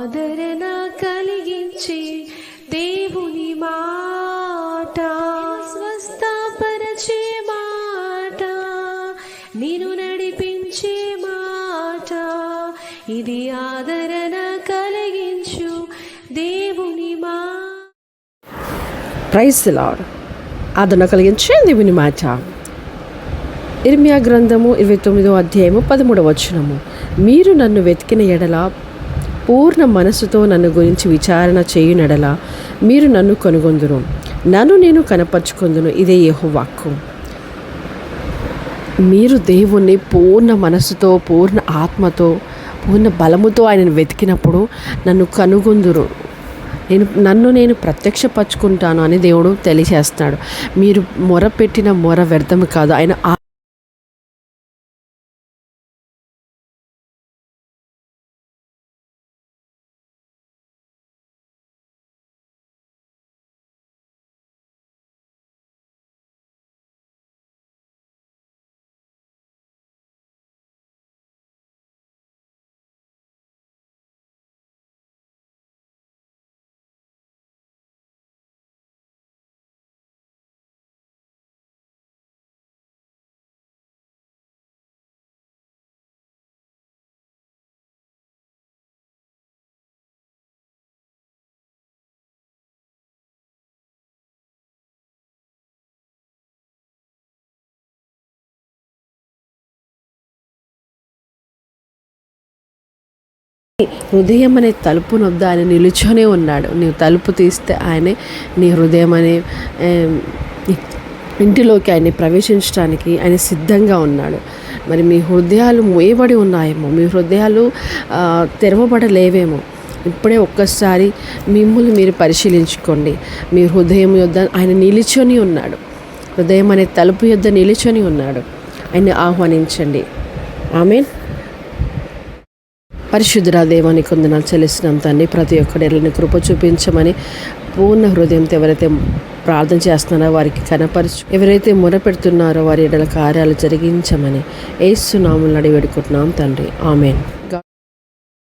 ఆదరణ కలిగించే దేవుని మాట. స్వస్థపరచే మాట. నేను నడిపించే మాట. ఇది ఆదరణ కలిగించు దేవుని మా. ప్రైజ్ లాడ్ ఆదరణ కలిగించే దేవుని మాట. ఇర్మియా గ్రంథము ఇరవై తొమ్మిదో అధ్యాయము పదమూడవ వచనము. మీరు నన్ను వెతికిన ఎడల పూర్ణ మనసుతో నన్ను గురించి విచారణ చేయునెడల మీరు నన్ను కనుగొందురు. నన్ను నేను కనపరుచుకుందును. ఇదే యెహోవాక్కు. మీరు దేవుణ్ణి పూర్ణ మనసుతో పూర్ణ ఆత్మతో పూర్ణ బలముతో ఆయనను వెతికినప్పుడు నన్ను కనుగొందురు. నేను నన్ను నేను ప్రత్యక్షపరుచుకుంటాను అని దేవుడు తెలియజేస్తున్నాడు. మీరు మొర పెట్టిన మొర వ్యర్థం కాదు. ఆయన హృదయం అనే తలుపు నొద్ద ఆయన నిలుచొనే ఉన్నాడు. నీవు తలుపు తీస్తే ఆయనే నీ హృదయం అనే ఇంటిలోకి ఆయన్ని ప్రవేశించడానికి ఆయన సిద్ధంగా ఉన్నాడు. మరి మీ హృదయాలు మోయబడి ఉన్నాయేమో మీ హృదయాలు తెరవబడలేవేమో ఇప్పుడే ఒక్కసారి మిమ్మల్ని మీరు పరిశీలించుకోండి. మీ హృదయం యొద్ద ఆయన నిలిచొని ఉన్నాడు. హృదయం అనే తలుపు యొద్ద నిలిచొని ఉన్నాడు. ఆయన్ని ఆహ్వానించండి. ఆమెన్. పరిశుద్ధురా దేవానికి కొందనాలు చెల్లిస్తున్నాం తండ్రి. ప్రతి ఒక్కరి కృప చూపించమని పూర్ణ హృదయంతో ఎవరైతే ప్రార్థన చేస్తున్నారో వారికి కనపరచు ఎవరైతే మొరపెడుతున్నారో వారి ఎడల కార్యాలు జరిగించమని ఏసునాములు అడిగి పెడుకుంటున్నాం తండ్రి. ఆమెన్.